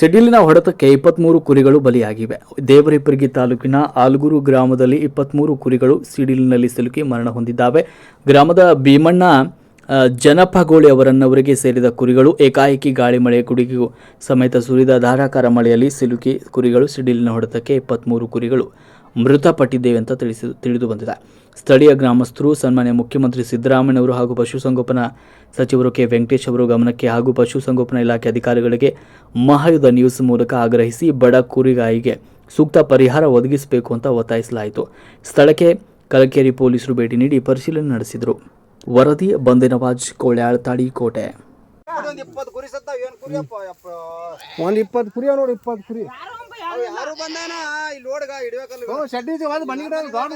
ಸಿಡಿಲಿನ ಹೊಡೆತಕ್ಕೆ ಇಪ್ಪತ್ತ್ಮೂರು ಕುರಿಗಳು ಬಲಿಯಾಗಿವೆ. ದೇವರಿಪುರ್ಗಿ ತಾಲೂಕಿನ ಆಲ್ಗೂರು ಗ್ರಾಮದಲ್ಲಿ ಇಪ್ಪತ್ತ್ಮೂರು ಕುರಿಗಳು ಸಿಡಿಲಿನಲ್ಲಿ ಸಿಲುಕಿ ಮರಣ ಹೊಂದಿದ್ದಾವೆ. ಗ್ರಾಮದ ಭೀಮಣ್ಣ ಜನಪಗೋಳಿ ಅವರನ್ನವರಿಗೆ ಸೇರಿದ ಕುರಿಗಳು ಏಕಾಏಕಿ ಗಾಳಿ ಮಳೆ ಕುಡಿಗೂ ಸಮೇತ ಸುರಿದ ಧಾರಾಕಾರ ಮಳೆಯಲ್ಲಿ ಸಿಲುಕಿ ಕುರಿಗಳು ಸಿಡಿಲಿನ ಹೊಡೆತಕ್ಕೆ ಇಪ್ಪತ್ತ್ಮೂರು ಕುರಿಗಳು ಮೃತಪಟ್ಟಿದ್ದೇವೆ ಅಂತ ತಿಳಿಸಿ ತಿಳಿದು ಬಂದಿದೆ. ಸ್ಥಳೀಯ ಗ್ರಾಮಸ್ಥರು ಸನ್ಮಾನ್ಯ ಮುಖ್ಯಮಂತ್ರಿ ಸಿದ್ದರಾಮಯ್ಯವರು ಹಾಗೂ ಪಶುಸಂಗೋಪನಾ ಸಚಿವರು ಕೆ. ವೆಂಕಟೇಶ್ ಅವರು ಗಮನಕ್ಕೆ ಹಾಗೂ ಪಶುಸಂಗೋಪನಾ ಇಲಾಖೆ ಅಧಿಕಾರಿಗಳಿಗೆ ಮಹಾಯುಧ ನ್ಯೂಸ್ ಮೂಲಕ ಆಗ್ರಹಿಸಿ ಬಡ ಕುರಿಗಾಯಿಗೆ ಸೂಕ್ತ ಪರಿಹಾರ ಒದಗಿಸಬೇಕು ಅಂತ ಒತ್ತಾಯಿಸಲಾಯಿತು. ಸ್ಥಳಕ್ಕೆ ಕಲಕೇರಿ ಪೊಲೀಸರು ಭೇಟಿ ನೀಡಿ ಪರಿಶೀಲನೆ ನಡೆಸಿದರು. ವರದಿ ಬಂದಿನವಾಜ್ ಕೋಳ್ಯಾಳ್ ತಾಳಿಕೋಟೆ. ಒಂದ್ ಇಪ್ಪತ್ತು ಕುರಿ ಸತ್ತಾವ ಏನ್ ಕುರಿ ಅಪ್ಪ ಒಂದ್ ಇಪ್ಪತ್ತು ಕುರಿ ನೋಡಿ ಇಪ್ಪತ್ತು ಕುರಿ. ಯಾರು ಬಂದಾನ ಇಲ್ಲಿ ನೋಡ್ಗ ಹಿಡಿಬೇಕಲ್ಲ ಓ ಶೆಡ್ಡಿ ಒಂದು ಬಂದಿಡ ದೊಡ್ಡ